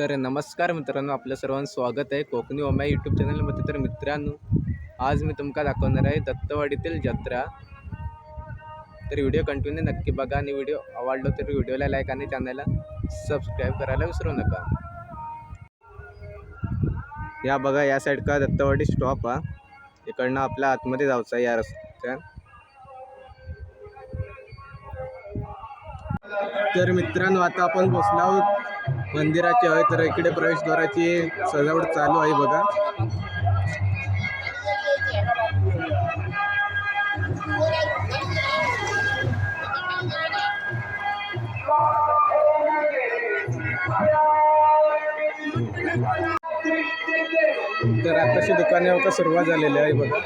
तर नमस्कार मित्रांनो आपलं सर्वांचं स्वागत आहे कोकणी ओम्या यूट्यूब चॅनलमध्ये तर मित्रांनो आज मी तुमका दाखवणार आहे दत्तवाडीतील जत्रा. तर व्हिडिओ कंटिन्यू नक्की बघा आणि व्हिडिओ आवडलो तर व्हिडिओला लाईक आणि चॅनलला सबस्क्राईब करायला विसरू नका. या बघा या साईड का दत्तवाडी स्टॉप हा. इकडनं आपल्या आतमध्ये जायचं आहे या रस्त्या तर मित्रांनो आता आपण बसलो आहोत. मंदिराची आहे तर इकडे प्रवेशद्वाराची सजावट चालू आहे बघा. तर आताशी दुकाने सुरुवात झालेली आहे बघा.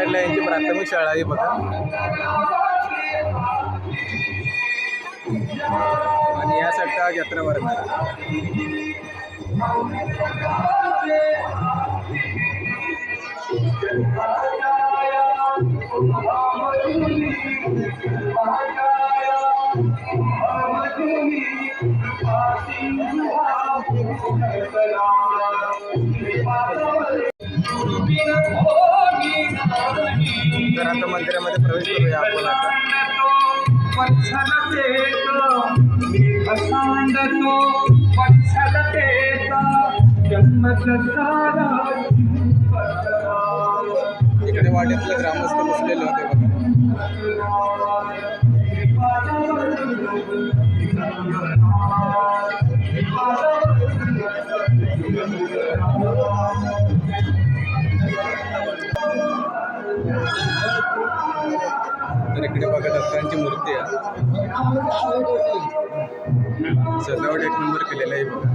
साईडला यांची प्राथमिक शाळा आहे बघा. आणि या साईडला जत्रा भरणार तर आता मंदिरामध्ये प्रवेश करूया आपण आता. इकडे वाड्यातले ग्रामस्थ बसलेले होते. इकडे बघा दत्तांची मूर्ती आहे. सजावट एक नंबर केलेला आहे बघा.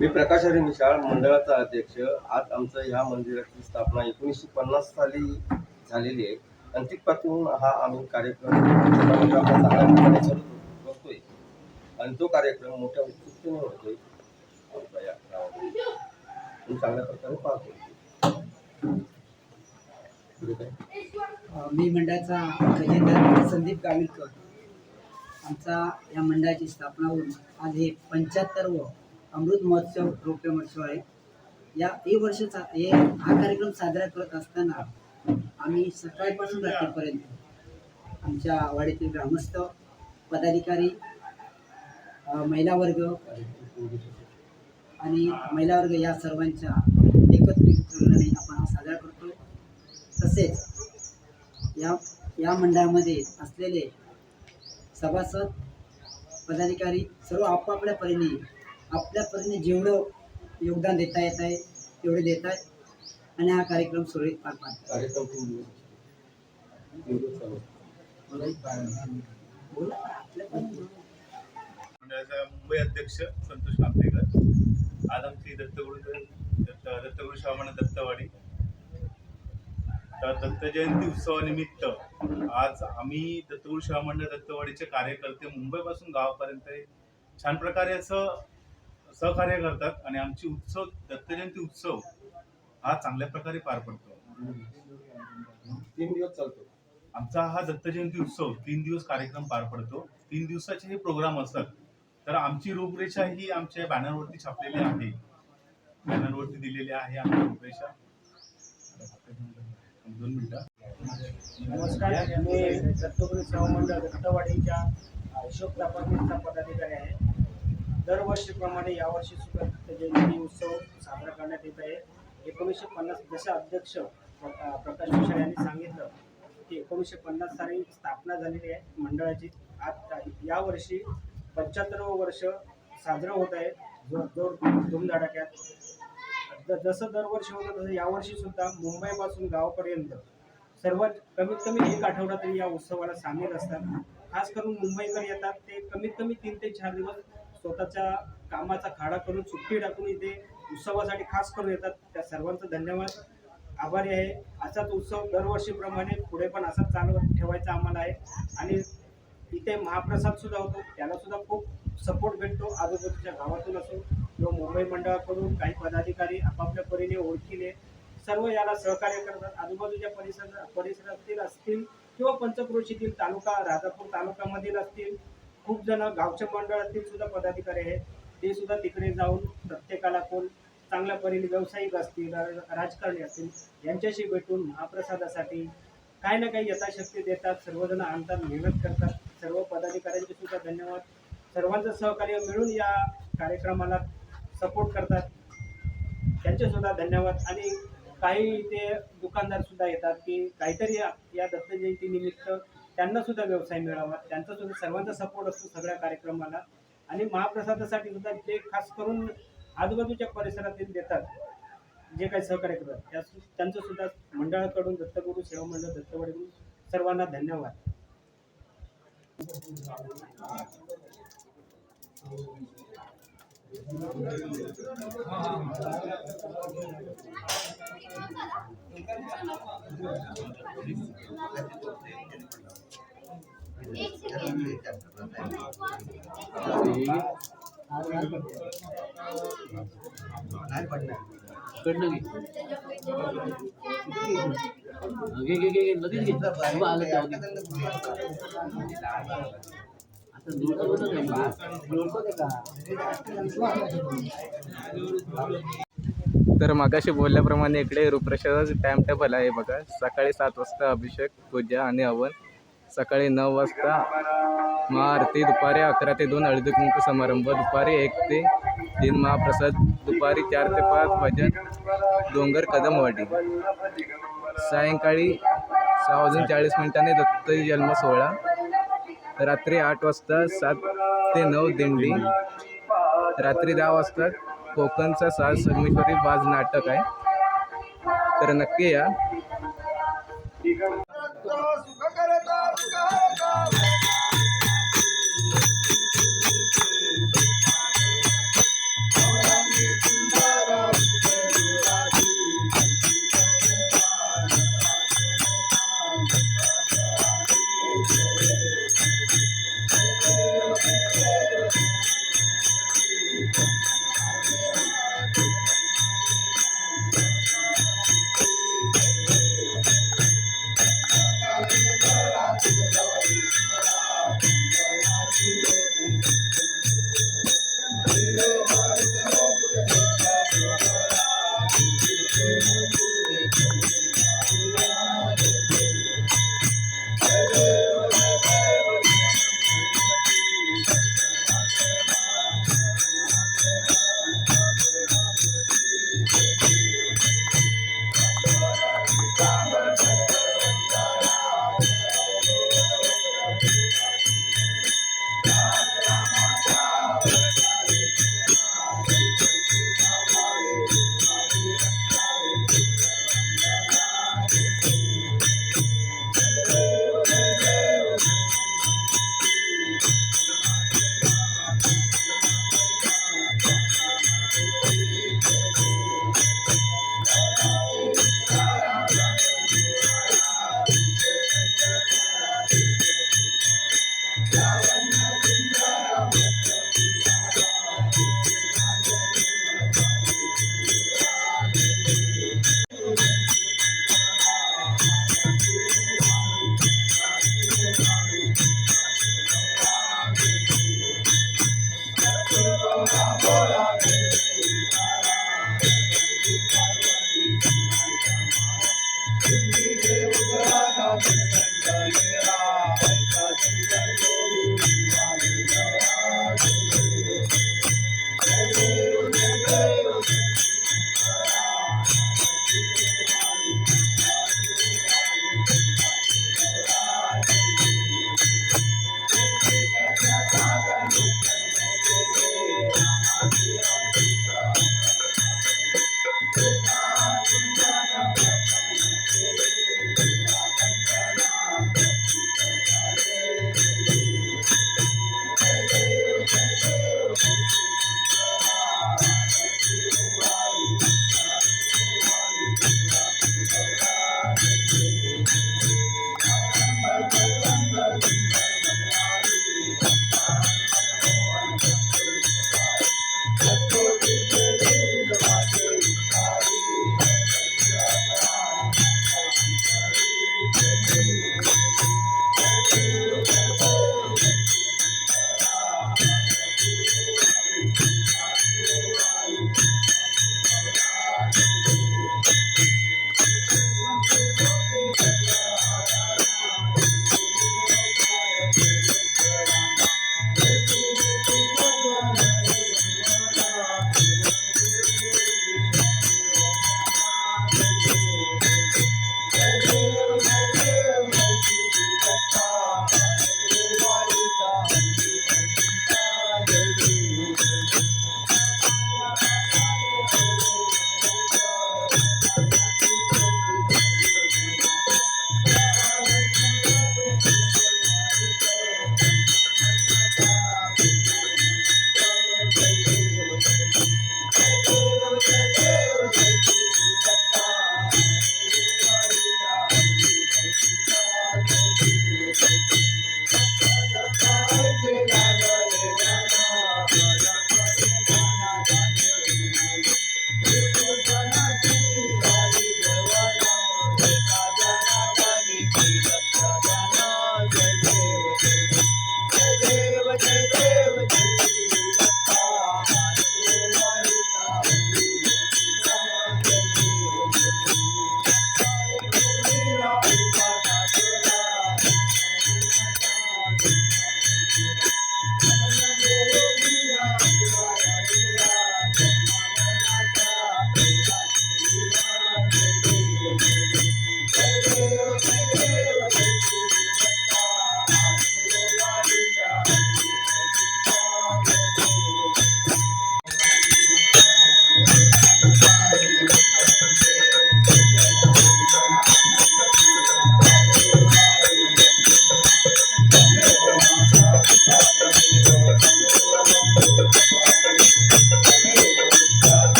मी प्रकाश हरी मिशाळ मंडळाचा अध्यक्ष. आज आमचं ह्या मंदिराची स्थापना एकोणीसशे पन्नास साली झालेली आहे. अंतिम तिथपासून हा आम्ही कार्यक्रम मोठ्या करतोय. आणि तो कार्यक्रम मोठ्या उत्सुकतेने होतोय. आमच्या या गावामध्ये. चांगल्या प्रकारे पाहतो मी मंडळाचा खजिनदार संदीप गाविलकर. आमचा या मंडळाची स्थापना होऊन आज हे पंच्याहत्तरवं अमृत महोत्सव रौप्य महोत्सव आहे. या हे वर्षाचा हे हा कार्यक्रम साजरा करत असताना आम्ही सकाळपासून रात्रीपर्यंत आमच्या वाडीतील ग्रामस्थ पदाधिकारी महिला वर्ग आणि महिला वर्ग या सर्वांच्या एकत्रितपणाने आपण हा साजरा करतो. तसेच या या मंडळामध्ये असलेले सभासद पदाधिकारी सर्व आपापल्या परीने आपल्या परीने जेवढं योगदान देता येत आहे तेवढे देत आहेत. आणि हा कार्यक्रम सुरळीत पार. मंडळाचा मुंबई अध्यक्ष संतोष कामतेकर आज आमची दत्तगुरु दत्त दत्तगुरु श्रावण दत्तवाडी. तर दत्त जयंती उत्सवानिमित्त आज आम्ही दत्तगुरु श्रावण मंडळ दत्तवाडीचे कार्यकर्ते मुंबईपासून गावापर्यंत छान प्रकारे असं सहकार्य करतात आणि आमची उत्सव दत्त जयंती उत्सव हा चांगल्या प्रकारे पार पडतो. तीन दिवस चालतो. आमचा हा दत्त जयंती उत्सव तीन दिवस कार्यक्रम पार पडतो. तीन दिवसाचे हे प्रोग्राम असतात. तर आमची रूपरेषा ही आमच्या बॅनरवरती छापलेली आहे. बॅनरवरती दिलेली आहे आमची रूपरेषा. दोन मिनिटं. नमस्कार मी दत्तगुरु सेवा मंडळ दत्तवाडीच्या अशोक अपार्टमेंटचा पदाधिकारी आहे. दरवर्षीप्रमाणे यावर्षी सुद्धा जयंती उत्सव साजरा करण्यात येत आहे. एकोणीसशे पन्नास जसे अध्यक्ष प्रकाश मिश्रा यांनी सांगितलं की एकोणीसशे पन्नास साली स्थापना झालेली आहे मंडळाची. आता यावर्षी पंच्याहत्तरवं वर्ष साजरं होत आहे. जोर जोर धुमधडाक्यात. जसं दरवर्षी होतं तसं यावर्षी सुद्धा मुंबईपासून गावापर्यंत सर्वात कमीत कमी एक आठवडा तरी या उत्सवाला सामील असतात. खास करून मुंबईकर येतात ते कमीत कमी तीन ते चार दिवस स्वतःच्या कामाचा खाडा करून सुट्टी टाकून इथे उत्सवासाठी खास करून येतात. त्या सर्वांचं धन्यवाद. आभारी आहे. असाच उत्सव दरवर्षीप्रमाणे पुढे पण असाच चालवत ठेवायचा आम्हाला आहे. आणि इथे महाप्रसाद सुद्धा होतो. त्याला सुद्धा खूप सपोर्ट भेटतो आजूबाजूच्या गावातून असो किंवा मुंबई मंडळाकडून काही पदाधिकारी आपापल्या परीने ओळखीने सर्व याला सहकार्य करतात. आजूबाजूच्या परिसर परिसरातील असतील किंवा पंचक्रोशीतील तालुका राजापूर तालुक्यामधील असतील खूप जण गावच्या मंडळातील सुद्धा पदाधिकारी आहेत. ते सुद्धा तिकडे जाऊन प्रत्येकाला कोण चांगल्या परीने व्यावसायिक असतील राजकारणी असतील यांच्याशी भेटून महाप्रसादासाठी काही ना काही यथाशक्ती देतात सर्वजण आणतात मेहनत करतात. सर्व पदाधिकाऱ्यांचे सुद्धा धन्यवाद. सर्वांचं सहकार्य मिळून या कार्यक्रमाला सपोर्ट करतात. त्यांचे सुद्धा धन्यवाद. आणि काही ते दुकानदार सुद्धा येतात की काहीतरी या या दत्त निमित्त त्यांना सुद्धा व्यवसाय मिळावा त्यांचा सुद्धा सर्वांचा सपोर्ट असतो सगळ्या कार्यक्रमाला. आणि महाप्रसादासाठी सुद्धा ते खास करून आजूबाजूच्या परिसरातील देतात जे काही सहकार्य करतात त्या त्यांचं सुद्धा मंडळाकडून दत्तगुरू सेवा मंडळ दत्तवाडीकडून सर्वांना धन्यवाद. कडनं घे घे घे घे लगेच घे. बाबा आलं जाऊ आता तर मगाशी बोलल्याप्रमाणे इकडे रुप्रसादाचं टाइम टेबल आहे बघा. सकाळी सात वाजता अभिषेक पूजा आणि हवन. सकाळी नऊ वाजता महाआरती दुपारी अकरा ते दोन हळदी कुंकू समारंभ. दुपारी एक ते तीन महाप्रसाद दुपारी चार ते पाच भजन डोंगर कदमवाडी सायंकाळी सहा वाजून चाळीस मिनिटांनी दत्त जन्म सोहळा. रात्री आठ वाजता सात ते नऊ दिंडी. रात्री दहा वाजता कोकणचा साज संगमेश्वरी बाज नाटक आहे. तर नक्की या.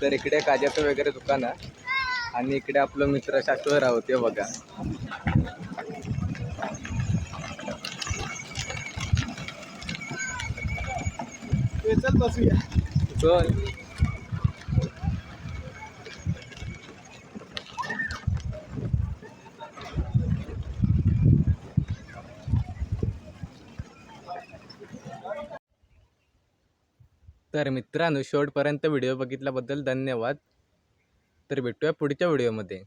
तर इकडे काज्याचं वगैरे दुकान आहे. आणि इकडे आपलं मित्र शाश्वत राहते बघा. चल. तर मित्रांनो. शेवटपर्यंत व्हिडिओ बघितल्याबद्दल धन्यवाद. तर भेटूया पुढच्या व्हिडिओमध्ये.